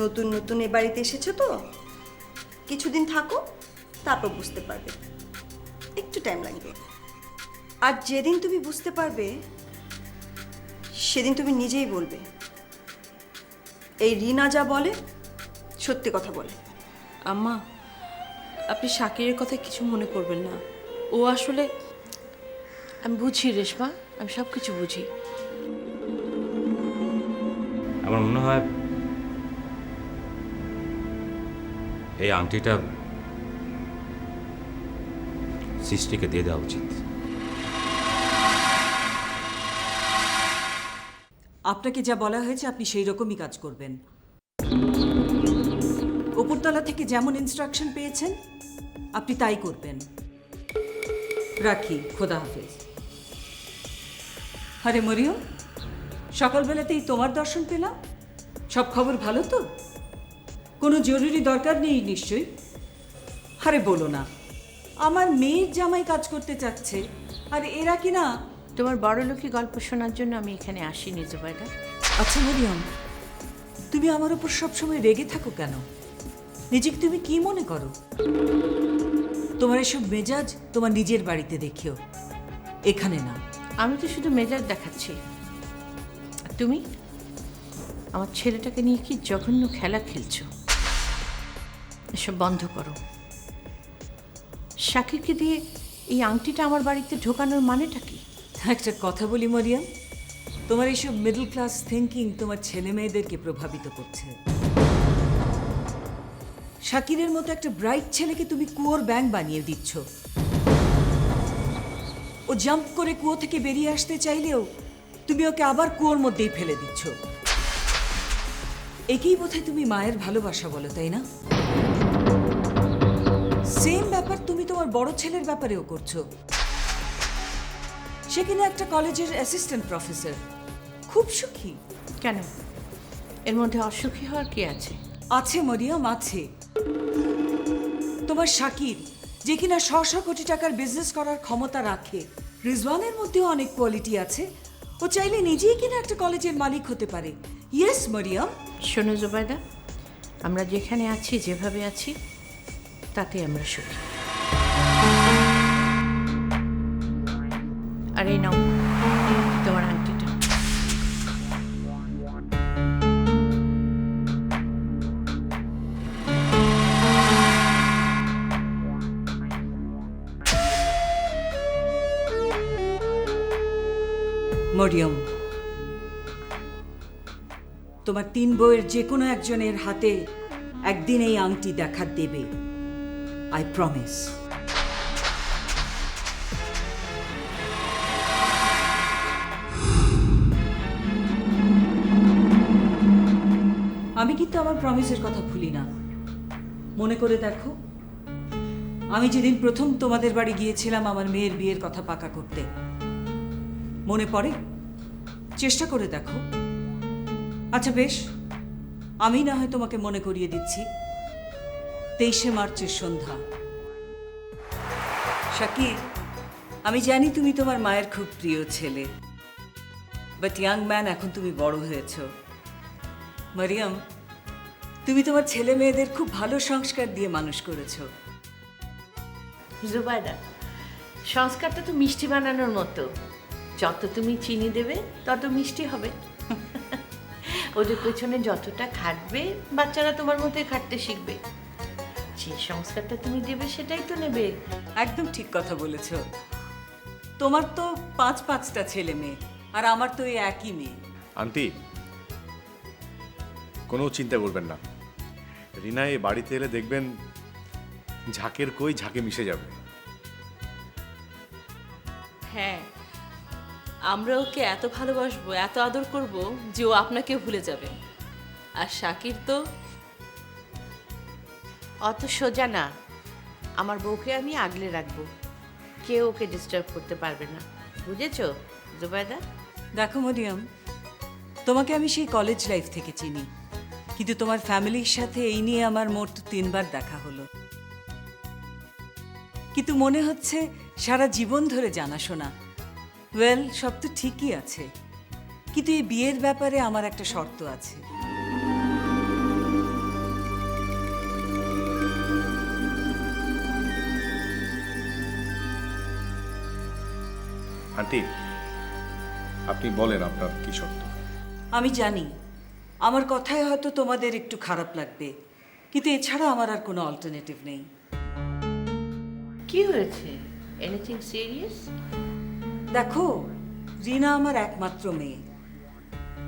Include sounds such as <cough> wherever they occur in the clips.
নতুন নতুন এ বাড়িতে এসেছ তো? কিছুদিন থাকো তারপর বুঝতে পারবে। একটু টাইম লাগবে। আর যেদিন তুমি বুঝতে পারবে সেদিন তুমি নিজেই বলবে। এই রিনা যা বলে সত্যি কথা বলে। আম্মা আপনি শাকিরের কথা কিছু মনে করবেন না। ও আসলে আমি বুঝি রেশমা আমি সব কিছু বুঝি। আমার মনে হয় এই আংটিটা সৃষ্টিকে দিয়ে দেওয়া উচিত। আপনাকে যা বলা হয়েছে, আপনি সেই রকমই কাজ করবেন। উপরতলা থেকে যেমন ইনস্ট্রাকশন পেয়েছেন, আপনি তাই করবেন। রাখি, খোদা হাফেজ। আরে মরিয়ম, সকালবেলাতেই তোমার দর্শন পেলাম? সব খবর ভালো তো? কোনো জরুরি দরকার নেই নিশ্চয়ই? আরে বলো না। আমার মেয়ের জামাই কাজ করতে চাচ্ছে আর এরা কি না তোমার বড় লোকই গল্প শোনার জন্য আমি এখানে আসিনি জুবাইদা। আচ্ছা মরিয়ম তুমি আমার উপর সবসময় রেগে থাকো কেন? নিজেকে তুমি কি মনে করো? তোমার এসব মেজাজ তোমার নিজের বাড়িতে দেখিও। এখানে না আমি তো শুধু মেজাজ দেখাচ্ছি। তুমি? আমার ছেলেটাকে নিয়ে কি জঘন্য খেলা খেলছো? এসব বন্ধ করো। শাকিরকে দিয়ে এই আংটিটা আমার বাড়িতে ঢোকানোর মানেটা কি? একটা কথা বলি, মরিয়ম। তোমার এইসব মিডল ক্লাস থিঙ্কিং তোমার ছেলে মেয়েদেরকে প্রভাবিত করছে। শাকিরের মতো একটা ব্রাইট ছেলেকে তুমি কুয়োর ব্যাং বানিয়ে দিচ্ছ। ও জাম্প করে কুয়ো থেকে বেরিয়ে আসতে চাইলেও তুমি ওকে আবার কুয়োর মধ্যেই ফেলে দিচ্ছ। একেই বোধহয় তুমি মায়ের ভালোবাসা বলো, তাই না? সেম ব্যাপার তুমি তোমার বড় ছেলের ব্যাপারেও করছ। সে কিনা একটা কলেজের অ্যাসিস্ট্যান্ট প্রফেসর খুব সুখী। কেন? এর মধ্যে অসুখী হওয়ার কি আছে? আছে মরিয়ম আছে। তোমার শাকির যে কিনা শ শ কোটি টাকার বিজনেস করার ক্ষমতা রাখে। রিজওয়ানের মধ্যেও অনেক কোয়ালিটি আছে। ও চাইলে নিজেই কিনা একটা কলেজের মালিক হতে পারে। ইয়েস মরিয়ম। শোনো জুবাইদা আমরা যেখানে আছি যেভাবে আছি তাতে আমরা সুখী। আর এই নাও, তোমার আংটিটা। মরিয়ম, তোমার তিন বইয়ের যে কোনো একজনের হাতে একদিন এই আংটি দেখা দেবে। আই প্রমিস আমি কিন্তু আমার প্রমিসের কথা ভুলি না। মনে করে দেখো, আমি যেদিন প্রথম তোমাদের বাড়ি গিয়েছিলাম আমার মেয়ের বিয়ের কথা পাকা করতে। মনে পড়ে? চেষ্টা করে দেখো। আচ্ছা বেশ, আমি না হয় তোমাকে মনে করিয়ে দিচ্ছি। তেইশে মার্চের সন্ধ্যা। শাকির, আমি জানি তুমি তোমার মায়ের খুব প্রিয় ছেলে। বাট ইয়াং ম্যান এখন তুমি বড় হয়েছ। মারিয়াম, তুমি তোমার ছেলে মেয়েদের খুব ভালো সংস্কার দিয়ে মানুষ করেছ। জুবাইদা সংস্কারটা তো মিষ্টি বানানোর মতো। যত তুমি চিনি দেবে, তত মিষ্টি হবে। ওদের পেছনে যতটা খাটবে, বাচ্চারা তোমার মতোই খাটতে শিখবে। যে সংস্কারটা তুমি দেবে সেটাই তো নেবে। একদম ঠিক কথা বলেছ। তোমার তো পাঁচ পাঁচটা ছেলে মেয়ে আর আমার তো এই একই মেয়ে। আন্টি কোনো চিন্তা করবেন না। রিনা এই বাড়িতে এলে দেখবেন ঝাঁকের কই ঝাঁকে মিশে যাবে। হ্যাঁ আমরা ওকে এত ভালোবাসবো এত আদর করব যে ও আপনাকে ভুলে যাবে। আর শাকির তো অত সোজা না। আমার বউকে আমি আগলে রাখব। কেউ ওকে ডিস্টার্ব করতে পারবে না। বুঝেছ জুবাইদা দেখো মরিয়ম, তোমাকে আমি সেই কলেজ লাইফ থেকে চিনি। কিন্তু তোমার ফ্যামিলির সাথে এই নিয়ে আমার মোট তিনবার দেখা হলো। কিন্তু মনে হচ্ছে সারা জীবন ধরে জানাশোনা। ওয়েল সব তো ঠিকই আছে। কিন্তু এই বিয়ের ব্যাপারে আমার একটা শর্ত আছে। আন্টি আপনি বলেন আপনার কি শর্ত? আমি জানি। আমার কথায় হয়তো তোমাদের একটু খারাপ লাগবে। কিন্তু এছাড়া আমার আর কোনো অল্টারনেটিভ নেই। কি হয়েছে? এনিথিং সিরিয়াস দেখো রিনা আমার একমাত্র মেয়ে।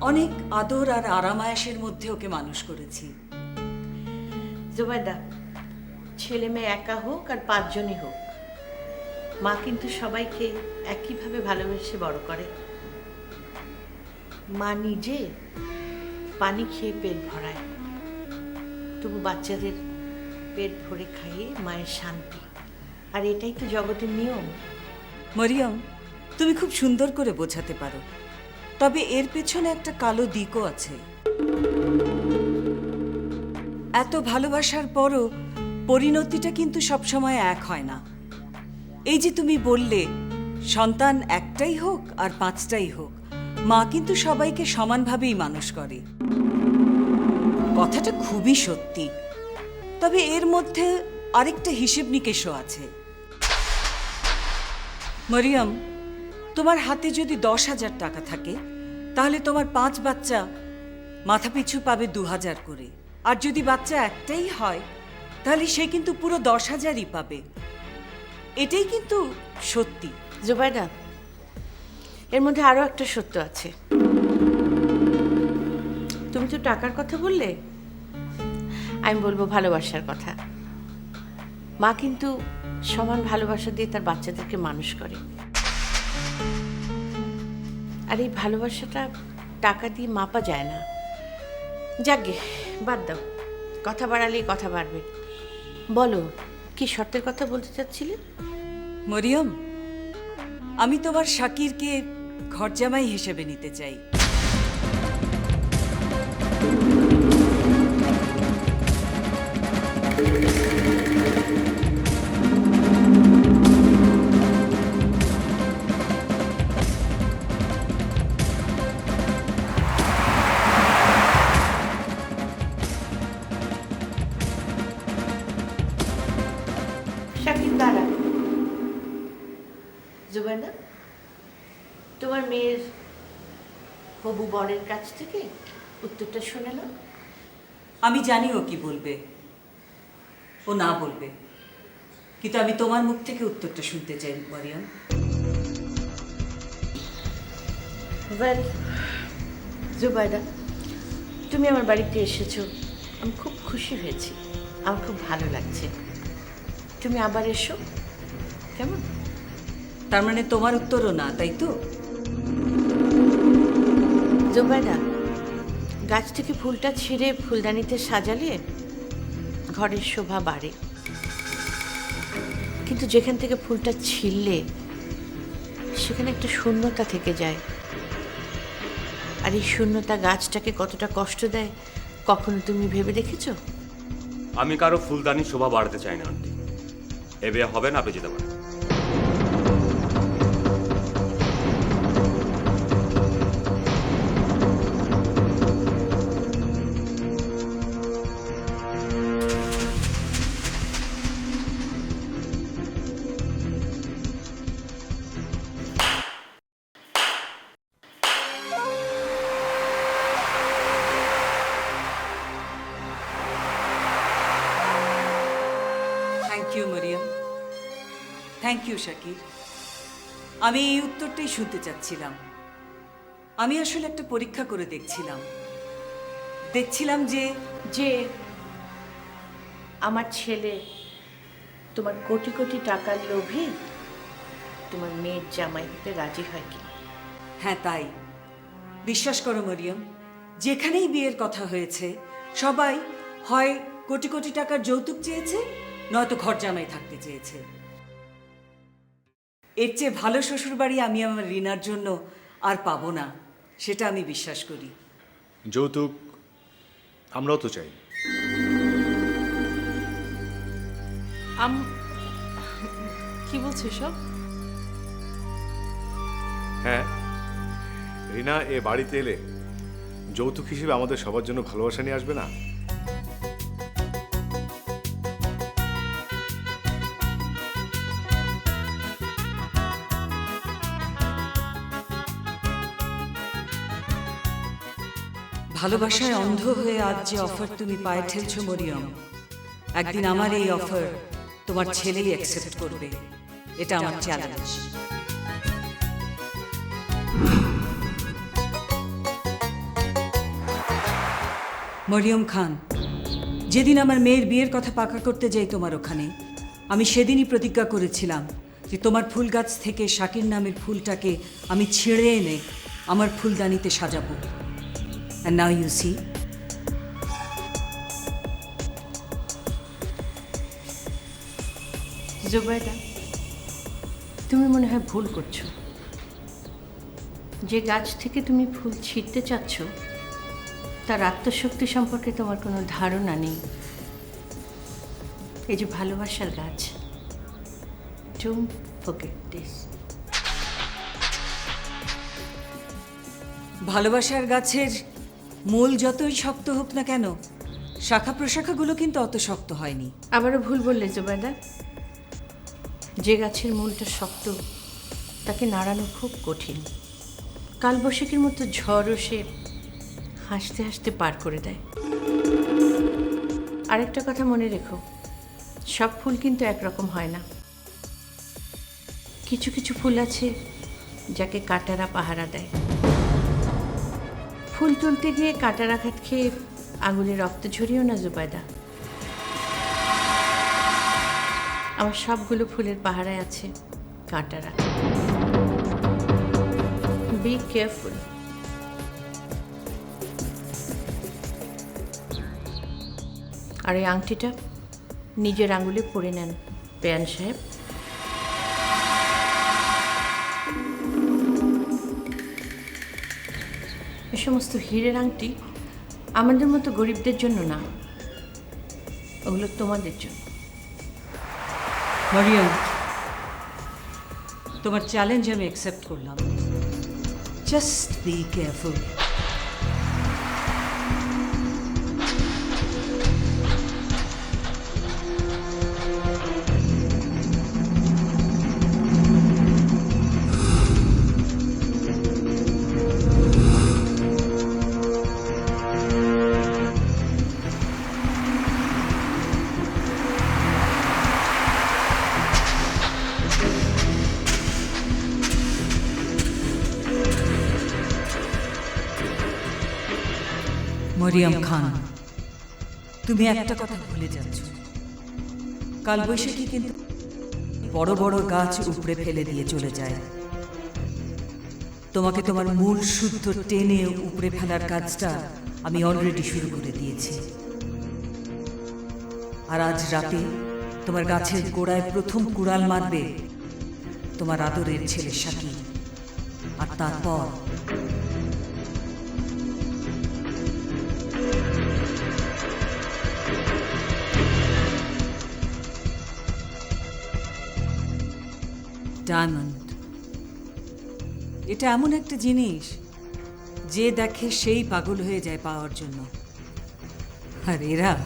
অনেক আদর আর আরামায়াসের মধ্যে ওকে মানুষ করেছি। জুবাইদা ছেলে মেয়ে একা হোক আর পাঁচজনই হোক মা কিন্তু সবাইকে একইভাবে ভালোবেসে বড় করে। মা নিজে পানি খেয়ে পেট ভরায়। তবু বাচ্চাদের পেট ভরে খাইয়ে মায়ের শান্তি। আর এটাই তো জগতের নিয়ম। মরিয়ম, তুমি খুব সুন্দর করে বোঝাতে পারো। তবে এর পেছনে একটা কালো দিকও আছে। এত ভালোবাসার পরও পরিণতিটা কিন্তু সবসময় এক হয় না। এই যে তুমি বললে, সন্তান একটাই হোক আর পাঁচটাই হোক, মা কিন্তু সবাইকে সমানভাবেই মানুষ করে। কথাটা খুবই সত্যি, তবে এর মধ্যে আরেকটা হিসেব নিকেশও আছে। মরিয়ম, তোমার হাতে যদি দশ হাজার টাকা থাকে, তাহলে তোমার পাঁচ বাচ্চা মাথাপিছু পাবে দু হাজার করে। আর যদি বাচ্চা একটাই হয়, তাহলে সে কিন্তু পুরো দশ হাজারই পাবে। এটাই কিন্তু সত্যি। জুবাইদা, এর মধ্যে আরও একটা সত্য আছে। তুমি তো টাকার কথা বললে, আমি বলব ভালোবাসার কথা। মা কিন্তু সমান ভালোবাসা দিয়ে তার বাচ্চাদেরকে মানুষ করে। আর এই ভালোবাসাটা টাকা দিয়ে মাপা যায় না। যাকগে বাদ দাও। কথা বাড়ালেই কথা বাড়বে। বলো কি শর্তের কথা বলতে চাচ্ছিলেন মরিয়ম আমি তোমার শাকিরকে ঘরজামাই হিসেবে নিতে চাই। মেয়ের হবু বরের কাছ থেকে উত্তরটা শুনে আমি জানি ও কি বলবে ও না বলবে কিন্তু আমি তোমার মুখ থেকে উত্তরটা শুনতে চাই মরিয়ম। ওয়েল জুবাইদা তুমি আমার বাড়িতে এসেছ আমি খুব খুশি হয়েছি আমার খুব ভালো লাগছে। তুমি আবার এসো কেমন? তার মানে তোমার উত্তরও না তাই তো? জুবাইদা গাছ থেকে ফুলটা ছিঁড়ে ফুলদানিতে সাজালে ঘরের শোভা বাড়ে। কিন্তু যেখান থেকে ফুলটা ছিঁড়লে, সেখানে একটা শূন্যতা থেকে যায়। আর এই শূন্যতা গাছটাকে কতটা কষ্ট দেয়, কখনো তুমি ভেবে দেখেছ? আমি কারও ফুলদানি শোভা বাড়াতে চাই না, আন্টি। এ বিয়ে হবে না আপনি যেতে পারেন থ্যাংক ইউ শাকির আমি এই উত্তরটাই শুনতে চাচ্ছিলাম। আমি আসলে একটা পরীক্ষা করে দেখছিলাম। দেখছিলাম যে যে আমার ছেলে তোমার কোটি কোটি টাকার লোভে তোমার মেয়ের জামাই হতে রাজি হয় কি? হ্যাঁ তাই। বিশ্বাস করো মরিয়ম যেখানেই বিয়ের কথা হয়েছে সবাই হয় কোটি কোটি টাকার যৌতুক চেয়েছে নয়তো ঘর জামাই থাকতে চেয়েছে। এর চেয়ে ভালো শ্বশুরবাড়ি আমি আমার রিনার জন্য আর পাবো না সেটা আমি বিশ্বাস করি। যৌতুক আমরাও তো চাই। আম কি বলছো সব হ্যাঁ রিনা এ বাড়িতে এলে যৌতুক হিসেবে আমাদের সবার জন্য ভালোবাসা নিয়ে আসবে না? ভালোবাসায় অন্ধ হয়ে আজ যে অফার তুমি পায়ে ঠেলছ, মরিয়ম, একদিন আমার এই অফার তোমার ছেলেই অ্যাকসেপ্ট করবে। এটা আমার চ্যালেঞ্জ মরিয়ম খান, যেদিন আমার মেয়ের বিয়ের কথা পাকা করতে যাই তোমার ওখানে, আমি সেদিনই প্রতিজ্ঞা করেছিলাম যে তোমার ফুল গাছ থেকে শাকির নামের ফুলটাকে আমি ছিঁড়ে এনে আমার ফুলদানিতে সাজাবো। And now you see, Zubaida তুমি মনে হয় ভুল করছ। যে গাছ থেকে তুমি ফুল ছিঁড়তে চাচ্ছ তার আত্মশক্তি সম্পর্কে তোমার কোনো ধারণা নেই। এই যে ভালোবাসার গাছ ডোন্ট ফরগেট দিস ভালোবাসার গাছের মূল যতই শক্ত হোক না কেন শাখা প্রশাখাগুলো কিন্তু অত শক্ত হয়নি। আবারও ভুল বললে, জুবাইদা। যে গাছের মূলটা শক্ত, তাকে নাড়ানো খুব কঠিন। কালবৈশাখীর মতো ঝড়ও সে হাসতে হাসতে পার করে দেয়। আরেকটা কথা মনে রেখো, সব ফুল কিন্তু একরকম হয় না। কিছু কিছু ফুল আছে যাকে কাটারা পাহারা দেয়। ফুল তুলতে গিয়ে কাটার আঘাত খেয়ে আঙুলে রক্ত ঝরিও না জুবাইদা। আমার সবগুলো ফুলের পাহারায় আছে কাঁটারা বি কেয়ারফুল আর এই আংটিটা নিজের আঙুলে পরে নেন, পেয়ান সাহেব। সমস্ত হীরের আংটি আমাদের মতো গরিবদের জন্য না, ওগুলো তোমাদের জন্য। মরিয়ম, তোমার চ্যালেঞ্জ আমি অ্যাকসেপ্ট করলাম। Just be careful Mariam Khan. তুমি একটা কথা ভুলে যাচ্ছ। কাল বৈশাখী কিন্তু বড় বড় গাছ উপড়ে ফেলে দিয়ে চলে যায়। তোমাকে তোমার মূল শুদ্ধ টেনে উপড়ে ফেলার কাজটা আমি অলরেডি শুরু করে দিয়েছি। আর আজ রাতে তোমার গাছের গোড়ায় প্রথম কুড়াল মারবে তোমার আদরের ছেলে সাকি আর তারপর ডায়মন্ড। এটা এমন একটা জিনিস যে দেখে সেই পাগল হয়ে যায় পাওয়ার জন্য। আর এরা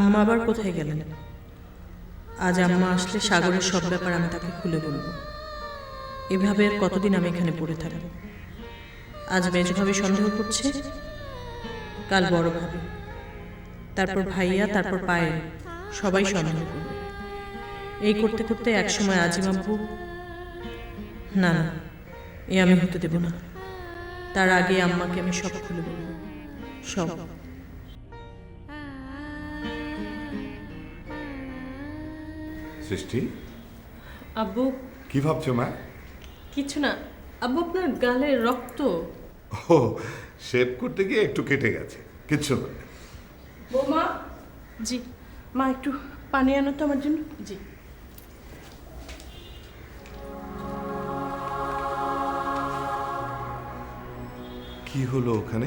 আম্মা আবার কোথায় গেলেন? আজ আম্মা আসলে সাগরের সব ব্যাপার আমি তাকে খুলে বলব। এভাবে আর কতদিন আমি এখানে পড়ে থাকব? আজ মেজভাবে সন্দেহ করছে? কাল বড় ভাবে। তারপর ভাইয়া, তারপর পায়ে সবাই সন্দেহ করবে। এই করতে করতে একসময় আজিম আব্বু, না না, এ আমি হতে দেব না। তার আগে আম্মাকে আমি সব খুলে বলব। সব। সৃষ্টি? আব্বু। কি ভাবছ মা? কিছু না। আব্বু আপনার গালে রক্ত। ও শেভ করতে গিয়ে একটু কেটে গেছে। কিচ্ছু না। বৌমা। জি। মা একটু পানি আনো তো আমার জন্য। জি। কি হলো ওখানে?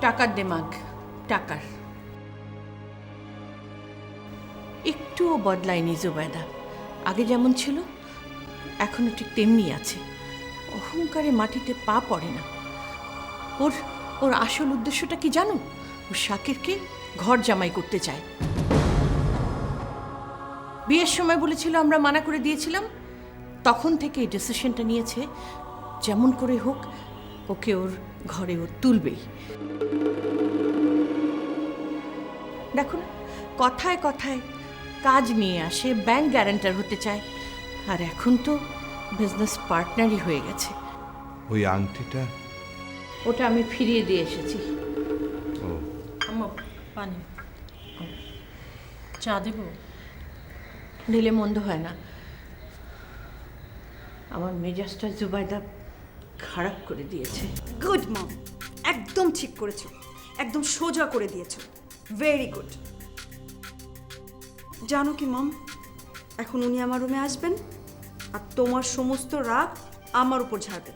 টাকার দেমাগ। টাকার। একটুও বদলায়নি জুবাইদা আগে যেমন ছিল, এখনও ঠিক তেমনি আছে। অহংকারে মাটিতে পা পড়ে না। ওর ওর আসল উদ্দেশ্যটা কি জানো? ও শাকিরকে ঘর জামাই করতে চায়। বিয়ের সময় বলেছিল, আমরা মানা করে দিয়েছিলাম। তখন থেকে এই ডিসিশনটা নিয়েছে। যেমন করে হোক, ওকে ওর ঘরে ওর তুলবেই। দেখুন, কথায় কথায় কাজ নিয়ে আসে ব্যাংক গ্যারান্টার হতে চায়। আর এখন তো বিজনেস পার্টনারই হয়ে গেছে। ওই আংটিটা? ওটা আমি ফিরিয়ে দিয়ে এসেছি। ও। আম্মা পানি। চা দেবো? নিলে মন্দ হয় না। আমার মেজাজটা জুবাইদা খারাপ করে দিয়েছে। গুড মম একদম ঠিক করেছ। একদম সোজা করে দিয়েছ। ভেরি গুড জানো কি, মম? এখন উনি আমার রুমে আসবেন আর তোমার সমস্ত রাগ আমার উপর ঝাড়বে।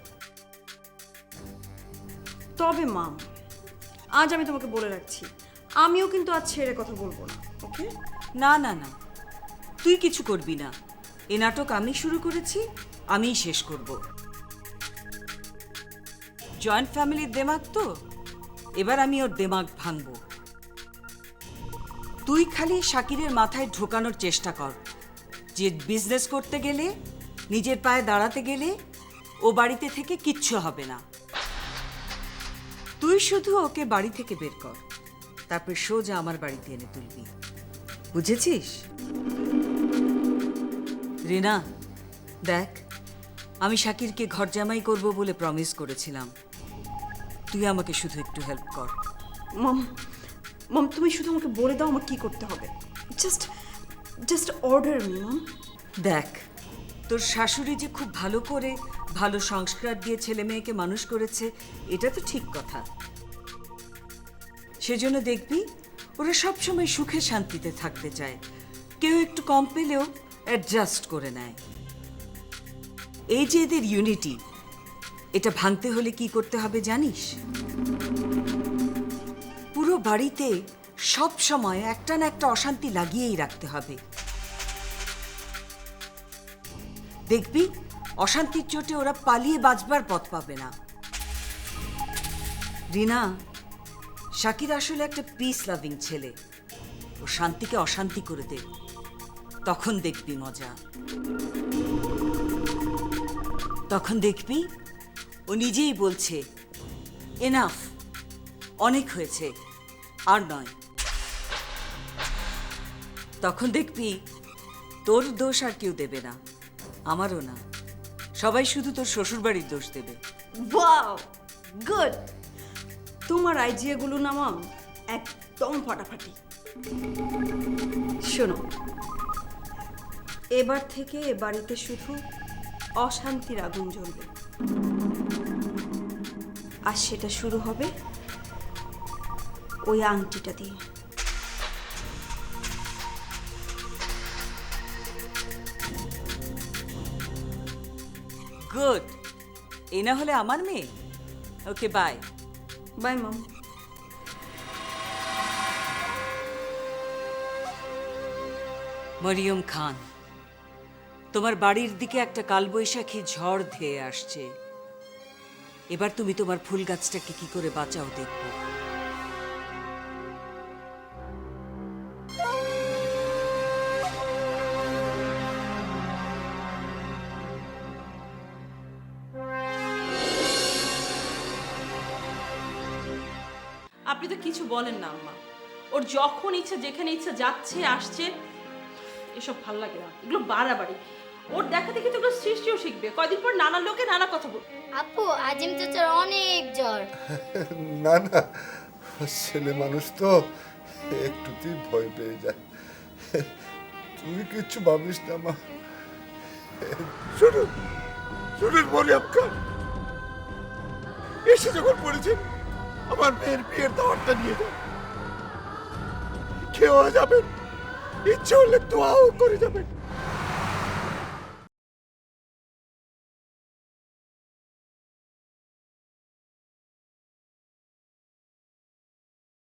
তবে, মাম, আজ আমি তোমাকে বলে রাখছি, আমিও কিন্তু আজ ছেড়ে কথা বলব না, ওকে? না না না, তুই কিছু করবি না। এ নাটক আমি শুরু করেছি, আমিই শেষ করব। জয়েন্ট ফ্যামিলির দেমাগ তো, এবার আমি ওর দেমাগ ভাঙবো। তুই খালি শাকিরের মাথায় ঢোকানোর চেষ্টা কর। যে বিজনেস করতে গেলে, নিজের পায়ে দাঁড়াতে গেলে, ও বাড়িতে থেকে কিচ্ছু হবে না। তুই শুধু ওকে বাড়ি থেকে বের কর। তারপর সোজা আমার বাড়িতে এনে তুলবি। বুঝেছিস? রিনা, দেখ, আমি শাকিরকে ঘর জামাই করব বলে প্রমিস করেছিলাম। তুই আমাকে শুধু একটু হেল্প কর। মম তুমি শুধু আমাকে বলে দাও আমার কি করতে হবে। Just just order me mom দেখ, তোর শাশুড়ি যে খুব ভালো করে ভালো সংস্কার দিয়ে ছেলে মেয়েকে মানুষ করেছে, এটা তো ঠিক কথা। সেজন্য দেখবি, ওরা সবসময় সুখে শান্তিতে থাকতে চায়। কেউ একটু কম পেলেও অ্যাডজাস্ট করে নেয়। এই যে এদের ইউনিটি এটা ভাঙতে হলে কি করতে হবে জানিস? বাড়িতে সব সময় একটা না একটা অশান্তি লাগিয়েই রাখতে হবে। দেখবি, অশান্তির চোটে ওরা পালিয়ে বাঁচবার পথ পাবে না। রিনা, শাকির আসলে একটা পিস লাভিং ছেলে। ও শান্তিকে অশান্তি করে দে তখন দেখবি মজা। তখন দেখবি, ও নিজেই বলছে এনাফ অনেক হয়েছে। আর নয়। তখন দেখবি তোর দোষ আর কেউ দেবে না, আমারও না। সবাই শুধু তোর শ্বশুরবাড়ির দোষ দেবে। গুড তোমার আইডিয়াগুলো না মাম একদম ফাটাফাটি। শোনো, এবার থেকে এ বাড়িতে শুধু অশান্তির আগুন জ্বলবে। আর সেটা শুরু হবে ওই আংটিটা দিয়ে। গুড। এই না হলে আমার মেয়ে? Okay bye. Bye mom. Mariam Khan তোমার বাড়ির দিকে একটা কালবৈশাখী ঝড় ধেয়ে আসছে। এবার তুমি তোমার ফুল গাছটাকে কি করে বাঁচাও দেখব। কিছু বলেন না আম্মা। ওর যখন ইচ্ছা যেখানে ইচ্ছা যাচ্ছে আসছে এসব ভালো লাগে না। এগুলো বাড়াবাড়ি। ওর দেখা দেখি তো এগুলো সৃষ্টিও শিখবে। কয়দিন পর নানা লোকে নানা কথা বল আপু আজিম চাচার অনেক জ্বর। <laughs> না না ছেলে মানুষ তো একটুতেই ভয় পেয়ে যায়। তুই কিচ্ছু ভাবিস না মা। শুনুন শুনুন বলি খান। এসে যখন পড়েছেন আমার মেয়ের বিয়ের দাওয়াতটা নিয়ে যান খেয়েও যাবেন ইচ্ছে হলে দোয়াও করে যাবেন।